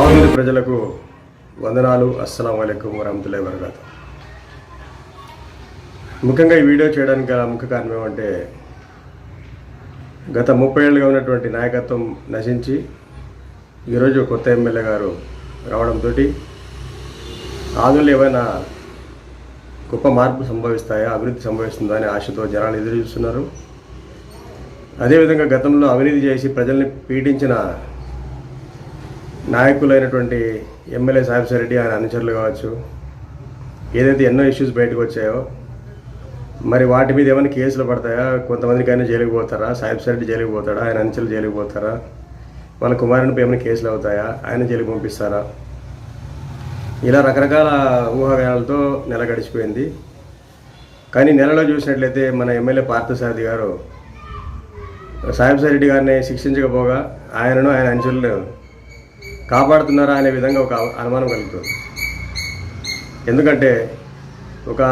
ఆంధ్ర ప్రజలకు వందనాలు. అస్సలం అయికం వరహమతుల్లాhi వరకాతు ముఖ్యంగా ఈ వీడియో చేయడానికి గల ముఖ్య కారణం ఏమంటే గత ముప్పై ఏళ్ళుగా ఉన్నటువంటి నాయకత్వం నశించి ఈరోజు కొత్త ఎమ్మెల్యే గారు రావడంతో ఆదులు ఏమైనా గొప్ప మార్పు సంభవిస్తాయా అభివృద్ధి సంభవిస్తుందా అనే ఆశతో జనాలు ఎదురు చూస్తున్నారు. అదేవిధంగా గతంలో అవినీతి చేసి ప్రజల్ని పీడించిన నాయకులైనటువంటి ఎమ్మెల్యే సాహిబ్ రెడ్డి ఆయన అనుచరులు కావచ్చు ఏదైతే ఎన్నో ఇష్యూస్ బయటకు వచ్చాయో మరి వాటి మీద ఏమైనా కేసులు పడతాయా? కొంతమందికి ఆయన జైలుకి పోతారా? సాహిబ్ రెడ్డి జైలుకి పోతాడా? ఆయన అనుచరులు జైలుకి పోతారా? వాళ్ళ కుమారునిపై ఏమైనా కేసులు అవుతాయా? ఆయన జైలుకి పంపిస్తారా? ఇలా రకరకాల ఊహాగానాలతో నెల గడిచిపోయింది. కానీ నెలలో చూసినట్లయితే మన ఎమ్మెల్యే పార్థసారథి గారు సాహిబ్ రెడ్డి గారిని శిక్షించకపోగా ఆయనను ఆయన అంచులను కాపాడుతున్నారా అనే విధంగా ఒక అనుమానం కలుగుతుంది. ఎందుకంటే ఒక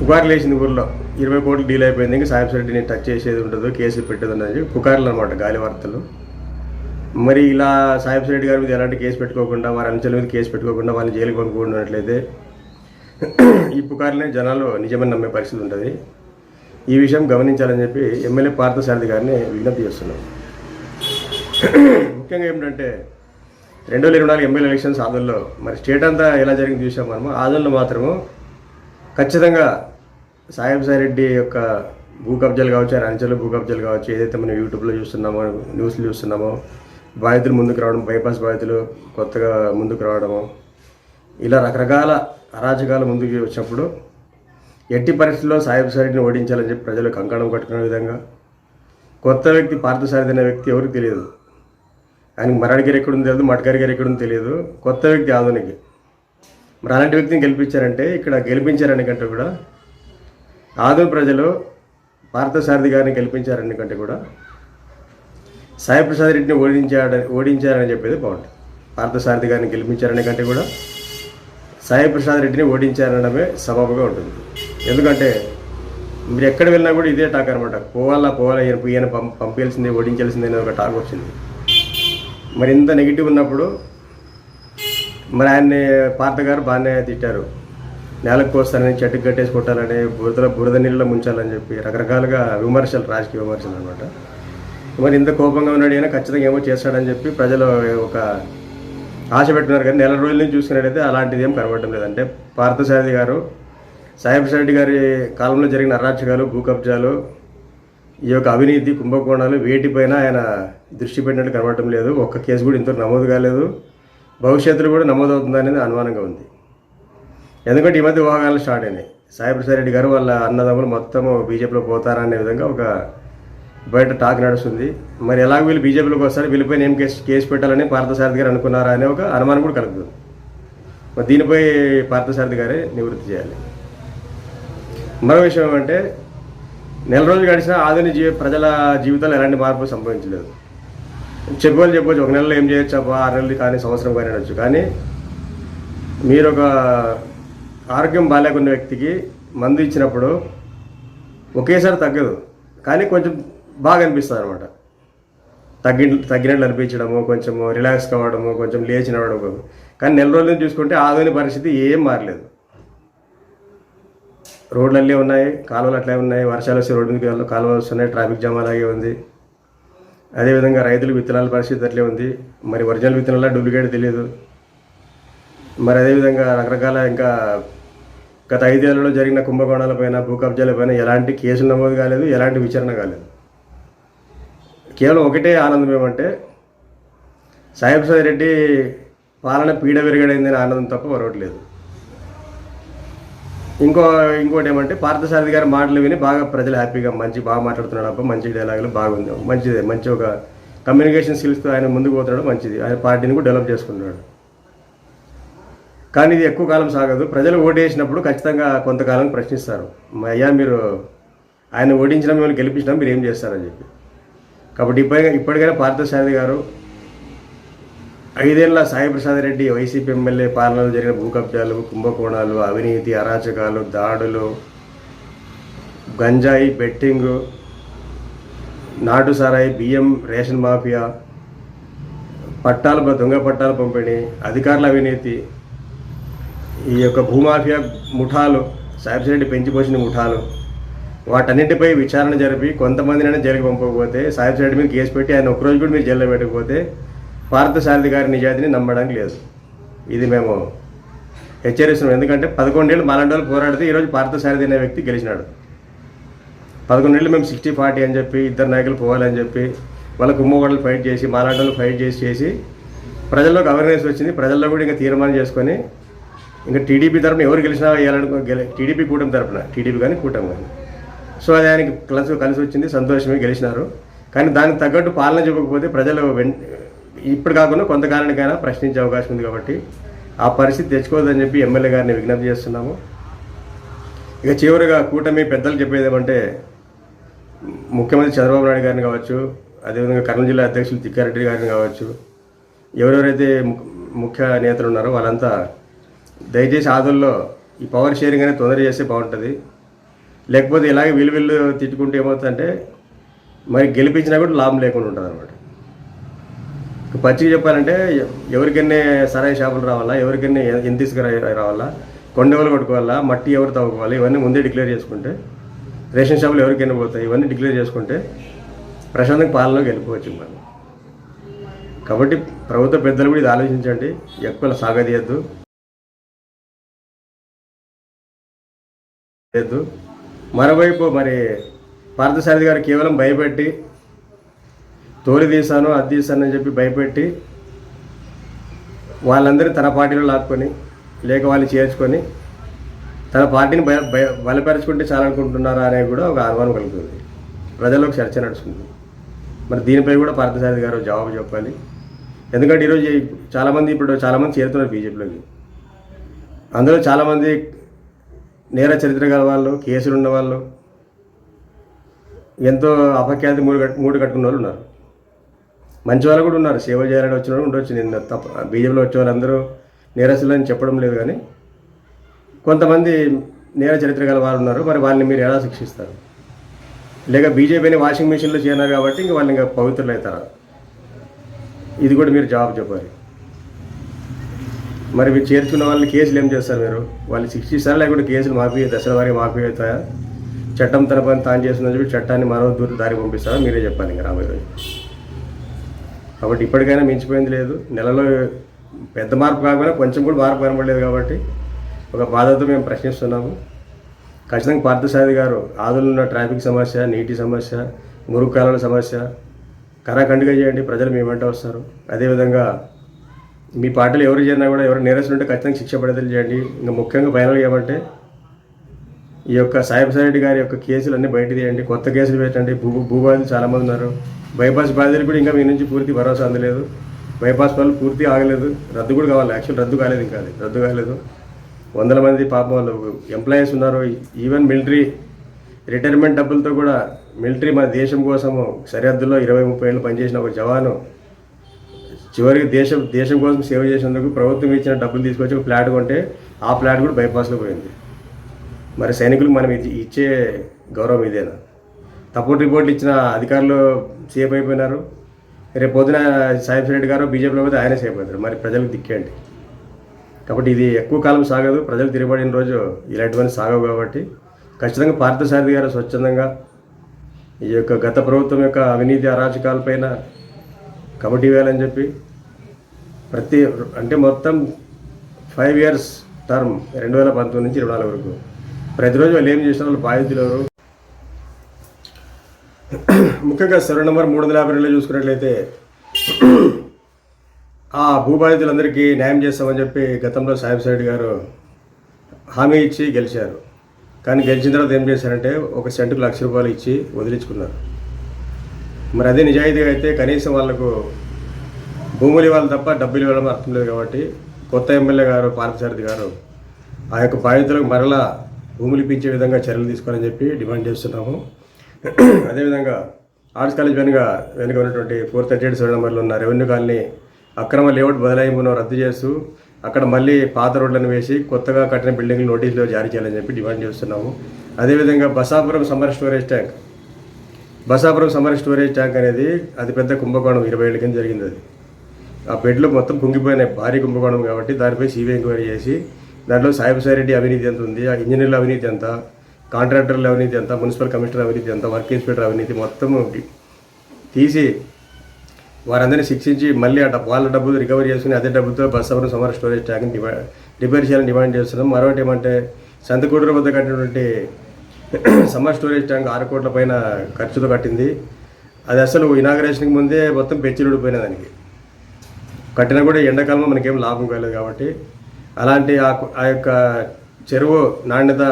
పుకార్లు వేసింది ఊర్లో. ఇరవై కోట్లు డీల్ అయిపోయింది. ఇంకా సాహిబ్ రెడ్డిని టచ్ చేసేది ఉండదు కేసు పెట్టేది ఉండదు పుకార్లు అనమాట గాలి వార్తలు. మరి ఇలా సాహెబ్ రెడ్డి గారి మీద ఎలాంటి కేసు పెట్టుకోకుండా వారి అంచెల మీద కేసు పెట్టుకోకుండా వాళ్ళని జైలుకి కొనుక్కున్నట్లయితే ఈ పుకార్లనే జనాలు నిజమని నమ్మే పరిస్థితి ఉంటుంది. ఈ విషయం గమనించాలని చెప్పి ఎమ్మెల్యే పార్థసారథి గారిని విజ్ఞప్తి చేస్తున్నాం. ముఖ్యంగా ఏమిటంటే రెండు వేల ఇరవై నాలుగు ఎమ్మెల్యే ఎలక్షన్స్ ఆదుల్లో మరి స్టేట్ అంతా ఎలా జరిగింది చూసాం మనము. ఆదుల్లో మాత్రము ఖచ్చితంగా సాహెబ్ రెడ్డి యొక్క భూ కబ్జాలు కావచ్చు ఆయన అంచెలు భూ కబ్జాలు కావచ్చు ఏదైతే మనం యూట్యూబ్లో చూస్తున్నామో న్యూస్లు చూస్తున్నామో బాధితులు ముందుకు రావడం బైపాస్ బాధితులు కొత్తగా ముందుకు రావడము ఇలా రకరకాల అరాచకాలు ముందుకు వచ్చినప్పుడు ఎట్టి పరిస్థితుల్లో సాహెబ్ సారెడ్డిని ఓడించాలని చెప్పి ప్రజలు కంకణం కట్టుకునే విధంగా కొత్త వ్యక్తి పార్థసారథి అనే వ్యక్తి ఎవరికి తెలియదు. ఆయనకి మరాడి గారు ఎక్కడుంది తెలియదు మటగారి గారు ఎక్కడుంది తెలియదు కొత్త వ్యక్తి ఆధునికి. మరి అలాంటి వ్యక్తిని గెలిపించారంటే ఇక్కడ గెలిపించారని కంటే కూడా ఆధునిక ప్రజలు పార్థసారథి గారిని గెలిపించారని కంటే కూడా సాయిప్రసాద్ రెడ్డిని ఓడించాడని ఓడించారని చెప్పేది బాగుంటుంది. పార్థసారథి గారిని గెలిపించారనే కంటే కూడా సాయిప్రసాద్ రెడ్డిని ఓడించారనడమే సబబుగా ఉంటుంది. ఎందుకంటే మీరు ఎక్కడ వెళ్ళినా కూడా ఇదే టాక్ అనమాట పోవాలా పోవాలా ఈయన ఈయన పంపించాల్సిందే ఓడించాల్సిందే అనే ఒక టాక్ వచ్చింది. మరి ఇంత నెగిటివ్ ఉన్నప్పుడు మరి ఆయన్ని పార్త గారు బాగానే తిట్టారు. నేలకు కోస్తానని చెట్టుకు కట్టేసి కొట్టాలని బురద బురద నీళ్ళలో ముంచాలని చెప్పి రకరకాలుగా విమర్శలు రాజకీయ విమర్శలు అనమాట మరి ఇంత కోపంగా ఉన్నాడు అయినా ఖచ్చితంగా ఏమో చేస్తాడని చెప్పి ప్రజలు ఒక ఆశ పెట్టున్నారు కానీ నెల రోజుల నుంచి చూసుకున్నట్టయితే అలాంటిది ఏం కనబడటం లేదంటే పార్థసారథి గారు సాహెబ్ రెడ్డి గారి కాలంలో జరిగిన అరాచకాలు భూ కబ్జాలు ఈ యొక్క అవినీతి కుంభకోణాలు వేటిపైన ఆయన దృష్టి పెట్టినట్టు కనబడటం లేదు. ఒక్క కేసు కూడా ఇంతవరకు నమోదు కాలేదు. భవిష్యత్తులో కూడా నమోదవుతుంది అనేది అనుమానంగా ఉంది. ఎందుకంటే ఈ మధ్య వివాహాలు స్టార్ట్ అయినాయి. సాయిప్రసాద్ రెడ్డి గారు వాళ్ళ అన్నదమ్ములు మొత్తం బీజేపీలో పోతారా అనే విధంగా ఒక బయట టాక్ నడుస్తుంది. మరి ఎలాగ వీళ్ళు బీజేపీలోకి వస్తారు? వీళ్ళపైన ఏం కేసు కేసు పెట్టాలని పార్థసారథి గారు అనుకున్నారా అనే ఒక అనుమానం కూడా కలుగుతుంది. మరి దీనిపై పార్థసారథి గారే నివృత్తి చేయాలి. మరో విషయం ఏమంటే నెల రోజులు గడిచిన ఆధునిక జీవ ప్రజల జీవితాలు ఎలాంటి మార్పు సంభవించలేదు. చెప్పవాలి చెప్పవచ్చు ఒక నెలలో ఏం చేయొచ్చు? అబ్బా ఆరు నెలలు కానీ సంవత్సరం కానీ అనొచ్చు. కానీ మీరు ఒక ఆరోగ్యం బాగాలేకున్న వ్యక్తికి మందు ఇచ్చినప్పుడు ఒకేసారి తగ్గదు. కానీ కొంచెం బాగా అనిపిస్తుంది అనమాట తగ్గి తగ్గినట్లు అనిపించడము కొంచెము రిలాక్స్ కావడము కొంచెం లేచి నడవడం కానీ నెల రోజులు చూసుకుంటే ఆధునిక పరిస్థితి ఏం మారలేదు. రోడ్లు అల్లే ఉన్నాయి కాలువలు అట్లే ఉన్నాయి వర్షాలు వచ్చి రోడ్డు మీద కాలువలు వస్తున్నాయి ట్రాఫిక్ జామ్ అలాగే ఉంది. అదేవిధంగా రైతులు విత్తనాల పరిస్థితి అట్లే ఉంది. మరి ఒరిజినల్ విత్తనాల డూప్లికేట్ తెలియదు మరి అదేవిధంగా రకరకాల ఇంకా గత ఐదేళ్ళలో జరిగిన కుంభకోణాలపైన భూ కబ్జాలపైన ఎలాంటి కేసులు నమోదు కాలేదు ఎలాంటి విచారణ కాలేదు. కేవలం ఒకటే ఆనందం ఏమంటే సాయి రెడ్డి పాలన పీడ విరగడైందని ఆనందం తప్ప మరొకటి లేదు. ఇంకో ఇంకోటి ఏమంటే పార్థసారథి గారి మాటలు విని బాగా ప్రజలు హ్యాపీగా మంచి బాగా మాట్లాడుతున్నాడు అబ్బా మంచి డైలాగులు బాగుంది. మంచిదే మంచి ఒక కమ్యూనికేషన్ స్కిల్స్తో ఆయన ముందుకు పోతున్నాడు మంచిది. ఆయన పార్టీని కూడా డెవలప్ చేసుకుంటున్నాడు. కానీ ఇది ఎక్కువ కాలం సాగదు. ప్రజలు ఓటేసినప్పుడు ఖచ్చితంగా కొంతకాలం ప్రశ్నిస్తారు. మా అయ్యా మీరు ఆయన ఓడించిన మిమ్మల్ని గెలిపించడం మీరు ఏం చేస్తారని చెప్పి. కాబట్టి ఇప్పటికైనా ఇప్పటికైనా పార్థసారథి గారు ఐదేళ్ళ సాయి ప్రసాద్ రెడ్డి వైసీపీ ఎమ్మెల్యే పాలనలో జరిగిన భూ కబ్జాలు కుంభకోణాలు అవినీతి అరాచకాలు దాడులు గంజాయి బెట్టింగ్ నాటు సారాయి బియ్యం రేషన్ మాఫియా పట్టాలు దొంగ పట్టాలు పంపిణీ అధికారుల అవినీతి ఈ యొక్క భూమాఫియా ముఠాలు సాయిబిరెడ్డి పెంచిపోసిన ముఠాలు వాటన్నిటిపై విచారణ జరిపి కొంతమందినైనా జైలుకి పంపకపోతే సాయిబిరెడ్డి మీద కేసు పెట్టి ఆయన ఒక్కరోజు కూడా మీరు జైల్లో పెట్టకపోతే పార్థసారథి గారి నిజాయితీని నమ్మడానికి లేదు. ఇది మేము హెచ్చరిస్తున్నాం. ఎందుకంటే పదకొండేళ్ళు మాలాంటి వాళ్ళు పోరాడితే ఈరోజు పార్థసారథి అనే వ్యక్తి గెలిచినాడు. పదకొండేళ్ళు మేము సిక్స్టీ ఫార్టీ అని చెప్పి ఇద్దరు నాయకులు పోవాలని చెప్పి వాళ్ళ కుమ్మగోడలు ఫైట్ చేసి మాలాంటి ఫైట్ చేసి చేసి ప్రజల్లోకి అవేర్నెస్ వచ్చింది. ప్రజల్లో కూడా ఇంకా తీర్మానం చేసుకొని ఇంకా టీడీపీ తరఫున ఎవరు గెలిచినా వేయాలనుకో గెలి టీడీపీ కూటమి తరఫున టీడీపీ కానీ కూటమి కానీ. సో అది ఆయనకి కలిసి కలిసి వచ్చింది. సంతోషమే గెలిచినారు. కానీ దానికి తగ్గట్టు పాలన చూపకపోతే ప్రజలు వెన్ ఇప్పుడు కాకుండా కొంతకాలానికైనా ప్రశ్నించే అవకాశం ఉంది కాబట్టి ఆ పరిస్థితి తెచ్చుకోవద్దని చెప్పి ఎమ్మెల్యే గారిని విజ్ఞప్తి చేస్తున్నాము. ఇక చివరిగా కూటమి పెద్దలు చెప్పేది ఏమంటే ముఖ్యమంత్రి చంద్రబాబు నాయుడు గారిని కావచ్చు అదేవిధంగా కర్నూలు జిల్లా అధ్యక్షులు తిక్కారెడ్డి గారిని కావచ్చు ఎవరెవరైతే ముఖ్య నేతలు ఉన్నారో వాళ్ళంతా దయచేసి ఆదుల్లో ఈ పవర్ షేరింగ్ అనేది తొందర చేస్తే బాగుంటుంది. లేకపోతే ఇలాగే వీళ్ళు వీళ్ళు తిట్టుకుంటే ఏమవుతుందంటే మరి గెలిపించినా కూడా లాభం లేకుండా ఉంటుంది అనమాట పచ్చిగా చెప్పాలంటే ఎవరికన్నా ఎవరికైనా సరాయి షాపులు రావాలా? ఎవరికైనా ఎంత ఇసుక రావాలా? కొండెవలు కొట్టుకోవాలా? మట్టి ఎవరు తవ్వుకోవాలి? ఇవన్నీ ముందే డిక్లేర్ చేసుకుంటే రేషన్ షాపులు ఎవరికైనా పోతాయి. ఇవన్నీ డిక్లేర్ చేసుకుంటే ప్రశాంతంగా పాలనలోకి వెళ్ళిపోవచ్చు మనం కాబట్టి ప్రభుత్వ పెద్దలు కూడా ఇది ఆలోచించండి. ఎక్కువ సాగదీయద్దు. మరోవైపు మరి పార్థసారథి గారు కేవలం భయపెట్టి తోలి తీశాను అది తీశాను అని చెప్పి భయపెట్టి వాళ్ళందరినీ తన పార్టీలో లాక్కొని లేక వాళ్ళు చేర్చుకొని తన పార్టీని భయ భయ బలపరచుకుంటే చాలనుకుంటున్నారా అనేది కూడా ఒక అనుమానం కలుగుతుంది. ప్రజల్లో చర్చ నడుస్తుంది. మరి దీనిపై కూడా పార్థసారథి గారు జవాబు చెప్పాలి. ఎందుకంటే ఈరోజు చాలామంది ఇప్పుడు చాలామంది చేరుతున్నారు బీజేపీలోకి. అందులో చాలామంది నేర చరిత్ర గల వాళ్ళు కేసులు ఉన్న వాళ్ళు ఎంతో అపఖ్యాతి మూడు కట్ మూడు కట్టుకున్న వాళ్ళు ఉన్నారు. మంచి వాళ్ళు కూడా ఉన్నారు. సేవ చేయాలని వచ్చిన వాళ్ళు ఉండొచ్చు. నిన్న తప్ప బీజేపీలో వచ్చే వాళ్ళందరూ నేరస్తులు అని చెప్పడం లేదు కానీ కొంతమంది నేర చరిత్ర గల వారు ఉన్నారు. మరి వాళ్ళని మీరు ఎలా శిక్షిస్తారు? లేక బీజేపీని వాషింగ్ మెషిన్లో చేరినారు కాబట్టి ఇంక వాళ్ళు ఇంకా పవిత్రులు అవుతారా ఇది కూడా మీరు జవాబు చెప్పాలి. మరి మీరు చేర్చుకున్న వాళ్ళని కేసులు ఏం చేస్తారు మీరు? వాళ్ళు శిక్షిస్తారా? లేకుంటే కేసులు మాఫీ దశల వారి మాఫీ అవుతాయా? చట్టం తన పని తాను చేస్తుందని చెప్పి చట్టాన్ని మరో దూరం దారి పంపిస్తారా? మీరే చెప్పాలి ఇంకా రాబోయే రోజు. కాబట్టి ఇప్పటికైనా మించిపోయింది లేదు. నెలలో పెద్ద మార్పు కాకపోయినా కొంచెం కూడా మార్పు కనబడలేదు కాబట్టి ఒక బాధతో మేము ప్రశ్నిస్తున్నాము. ఖచ్చితంగా పార్థసారథి గారు ఆదులు ఉన్న ట్రాఫిక్ సమస్య నీటి సమస్య మురుగు కాలువల సమస్య కరాఖండిగా చేయండి ప్రజలు మీ వెంట వస్తారు. అదేవిధంగా మీ పాటలు ఎవరు చేరినా కూడా ఎవరు నేరస్తులు ఉంటే ఖచ్చితంగా శిక్ష పడేదలు చేయండి. ఇంకా ముఖ్యంగా ఫైనల్ ఏమంటే ఈ యొక్క సాయిబ్ రెడ్డి గారి యొక్క కేసులు అన్నీ బయట తీయండి. కొత్త కేసులు పెట్టండి. భూ భూబాధితులు చాలామంది ఉన్నారు. బైపాస్ బాధితులు కూడా ఇంకా మీ నుంచి పూర్తి భరోసా అందలేదు. బైపాస్ వాళ్ళు పూర్తి ఆగలేదు. రద్దు కూడా కావాలి. యాక్చువల్ రద్దు కాలేదు ఇంకా అది. రద్దు కాలేదు. వందల మంది పాపం వాళ్ళు ఎంప్లాయీస్ ఉన్నారు. ఈవెన్ మిలిటరీ రిటైర్మెంట్ డబ్బులతో కూడా మిలిటరీ మన దేశం కోసము సరిహద్దుల్లో ఇరవై ముప్పై ఏళ్ళు పనిచేసిన ఒక జవాను చివరికి దేశం దేశం కోసం సేవ చేసినందుకు ప్రభుత్వం ఇచ్చిన డబ్బులు తీసుకొచ్చి ఒక ఫ్లాట్ కొంటే ఆ ఫ్లాట్ కూడా బైపాస్లో పోయింది. మరి సైనికులకు మనం ఇచ్చి- ఇచ్చే గౌరవం ఇదేనా? తప్పుడు రిపోర్ట్లు ఇచ్చిన అధికారులు సేఫ్ అయిపోయినారు. రేపు పొద్దున సాయి రెడ్డి గారు బీజేపీలో పోతే ఆయనే సేఫ్ అవుతారు మరి ప్రజలకు దిక్కేయండి కాబట్టి ఇది ఎక్కువ కాలం సాగదు. ప్రజలు తిరగబడిన రోజు ఇలాంటివన్నీ సాగవు కాబట్టి ఖచ్చితంగా పార్థసారథి గారు స్వచ్ఛందంగా ఈ యొక్క గత ప్రభుత్వం యొక్క అవినీతి అరాచకాలపైన కమిటీ వేయాలని చెప్పి ప్రతి అంటే మొత్తం ఫైవ్ ఇయర్స్ టర్మ్ రెండు వేల పంతొమ్మిది నుంచి ఇరవై నాలుగు వరకు ప్రతిరోజు వాళ్ళు ఏం చేసిన వాళ్ళు బాధితులు ఎవరు? ముఖ్యంగా సర్వ నెంబర్ మూడు వందల యాభై రెండులో చూసుకున్నట్లయితే ఆ భూబాధితులందరికీ న్యాయం చేస్తామని చెప్పి గతంలో సాహెబ్ సైడ్ గారు హామీ ఇచ్చి గెలిచారు. కానీ గెలిచిన తర్వాత ఏం చేశారంటే ఒక సెంటుకు లక్ష రూపాయలు ఇచ్చి వదిలించుకున్నారు. మరి అదే నిజాయితీగా అయితే కనీసం వాళ్ళకు భూములు ఇవ్వాలి తప్ప డబ్బులు ఇవ్వడం అర్థం లేదు కాబట్టి కొత్త ఎమ్మెల్యే గారు పార్థసారథి గారు ఆ యొక్క బాధితులకు మరలా భూములు ఇప్పించే విధంగా చర్యలు తీసుకోవాలని చెప్పి డిమాండ్ చేస్తున్నాము. అదేవిధంగా ఆర్ట్స్ కాలేజ్ వెనుక వెనుక ఉన్నటువంటి ఫోర్ థర్టీ ఎయిట్ సెవెన్ నెంబర్లో ఉన్న రెవెన్యూ కాలనీ అక్రమ లేఅవుట్ బదలాయింపును రద్దు చేస్తూ అక్కడ మళ్ళీ పాత రోడ్లను వేసి కొత్తగా కట్టిన బిల్డింగ్లు నోటీసులు జారీ చేయాలని చెప్పి డిమాండ్ చేస్తున్నాము. అదేవిధంగా Basapuram summer storage tank. Basapuram summer storage tank అనేది అతిపెద్ద కుంభకోణం ఇరవై ఏళ్ళ కింద జరిగింది అది. ఆ బెడ్లు మొత్తం కుంగిపోయినాయి భారీ కుంభకోణం కాబట్టి దానిపై సిబిఐ ఎంక్వైరీ చేసి దాంట్లో సాయిబసాయి రెడ్డి అవినీతి ఎంత ఉంది ఆ ఇంజనీర్ల అవినీతి ఎంత కాంట్రాక్టర్ల అవినీతి ఎంత మున్సిపల్ కమిషనర్ అవినీతి ఎంత వర్క్ ఇన్స్పెక్టర్ అవినీతి మొత్తం తీసి వారందరినీ శిక్షించి మళ్ళీ ఆ డబ్బు వాళ్ళ డబ్బులు రికవరీ చేసుకుని అదే డబ్బుతో Basapuram summer storage tank demand repair చేయాలని డిమాండ్ చేస్తున్నాం. మరొకటి ఏమంటే సంతకూడూరు వద్ద కట్టినటువంటి సమ్మర్ స్టోరేజ్ ట్యాంక్ ఆరు కోట్ల పైన ఖర్చుతో కట్టింది. అది అసలు ఇనాగరేషన్కి ముందే మొత్తం పెచ్చిలుడిపోయిన దానికి. కట్టినా కూడా ఎండాకాలంలో మనకేం లాభం కాలేదు కాబట్టి అలాంటి ఆ ఆ యొక్క చెరువు నాణ్యత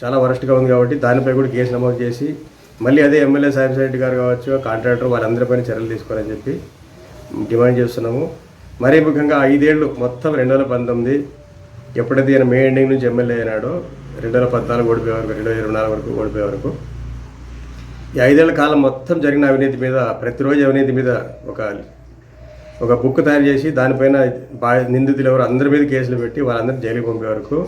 చాలా వరస్ట్గా ఉంది కాబట్టి దానిపై కూడా కేసు నమోదు చేసి మళ్ళీ అదే ఎమ్మెల్యే సాయం రెడ్డి గారు కావచ్చు కాంట్రాక్టర్ వాళ్ళందరిపైన చర్యలు తీసుకోవాలని చెప్పి డిమాండ్ చేస్తున్నాము. మరీ ముఖ్యంగా ఐదేళ్ళు మొత్తం రెండు వేల పంతొమ్మిది ఎప్పుడైతే ఈయన మే ఎండింగ్ నుంచి ఎమ్మెల్యే అయినాడో రెండు వేల పద్నాలుగు ఓడిపోయే వరకు రెండు వేల ఇరవై నాలుగు వరకు ఓడిపోయే వరకు ఈ ఐదేళ్ళ కాలం మొత్తం జరిగిన అవినీతి మీద ప్రతిరోజు అవినీతి మీద ఒక ఒక బుక్ తయారు చేసి దానిపైన బా నిందితులు ఎవరు అందరి మీద కేసులు పెట్టి వాళ్ళందరూ జైలుకి పంపే వరకు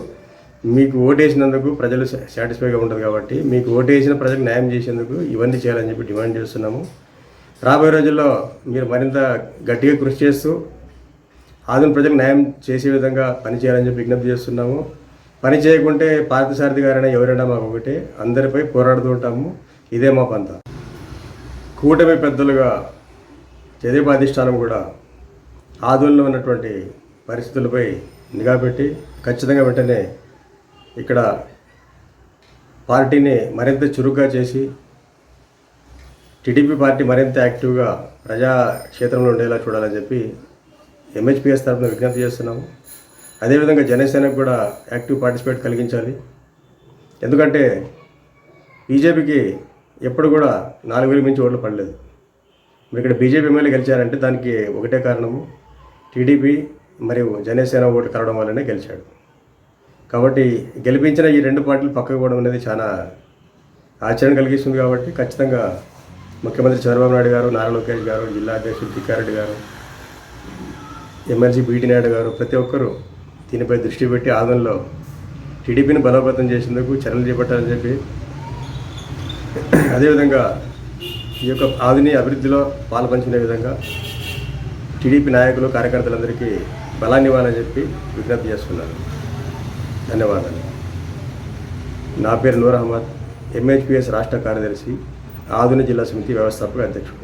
మీకు ఓటేసినందుకు ప్రజలు సాటిస్ఫైగా ఉంటుంది కాబట్టి మీకు ఓటేసిన ప్రజలకు న్యాయం చేసేందుకు ఇవన్నీ చేయాలని చెప్పి డిమాండ్ చేస్తున్నాము. రాబోయే రోజుల్లో మీరు మరింత గట్టిగా కృషి చేస్తూ ఆధునిక ప్రజలకు న్యాయం చేసే విధంగా పనిచేయాలని చెప్పి విజ్ఞప్తి చేస్తున్నాము. పని చేయకుంటే పార్థసారథి గారైనా ఎవరైనా మాకు ఒకటే. అందరిపై పోరాడుతూ ఉంటాము. ఇదే మా పంత కూటమి పెద్దలుగా చదివి అధిష్టానం కూడా ఆదుల్లో ఉన్నటువంటి పరిస్థితులపై నిఘా పెట్టి ఖచ్చితంగా వెంటనే ఇక్కడ పార్టీని మరింత చురుగ్గా చేసి టీడీపీ పార్టీ మరింత యాక్టివ్గా ప్రజా క్షేత్రంలో ఉండేలా చూడాలని చెప్పి ఎంహెచ్పిఎస్ తరఫున విజ్ఞప్తి చేస్తున్నాము. అదేవిధంగా జనసేనకు కూడా యాక్టివ్ పార్టిసిపేట్ కలిగించాలి. ఎందుకంటే బీజేపీకి ఎప్పుడు కూడా నాలుగు వేలు మించి ఓట్లు పడలేదు. మీరు ఇక్కడ బీజేపీ ఎమ్మెల్యే గెలిచారంటే దానికి ఒకటే కారణము. టీడీపీ మరియు జనసేన ఓట్లు కలవడం వల్లనే గెలిచాడు. కాబట్టి గెలిపించిన ఈ రెండు పార్టీలు పక్కకు పోవడం అనేది చాలా ఆశ్చర్యం కలిగిస్తుంది కాబట్టి ఖచ్చితంగా ముఖ్యమంత్రి చంద్రబాబు నాయుడు గారు నారా లోకేష్ గారు జిల్లా అధ్యక్షుడు తిక్కారెడ్డి గారు ఎమ్మెల్సీ బీటీ నాయుడు గారు ప్రతి ఒక్కరూ దీనిపై దృష్టి పెట్టి ఆదంలో టీడీపీని బలోపేతం చేసేందుకు చర్యలు చేపట్టాలని చెప్పి అదేవిధంగా ఈ యొక్క ఆదిని అభివృద్ధిలో పాల్పంచుకునే విధంగా టీడీపీ నాయకులు కార్యకర్తలందరికీ బలాన్ని ఇవ్వాలని చెప్పి విజ్ఞప్తి చేస్తున్నారు ధన్యవాదాలు. నా పేరు నూర్ అహ్మద్ ఎంహెచ్పిఎస్ రాష్ట్ర కార్యదర్శి ఆధునిక జిల్లా సమితి వ్యవస్థాపక అధ్యక్షుడు.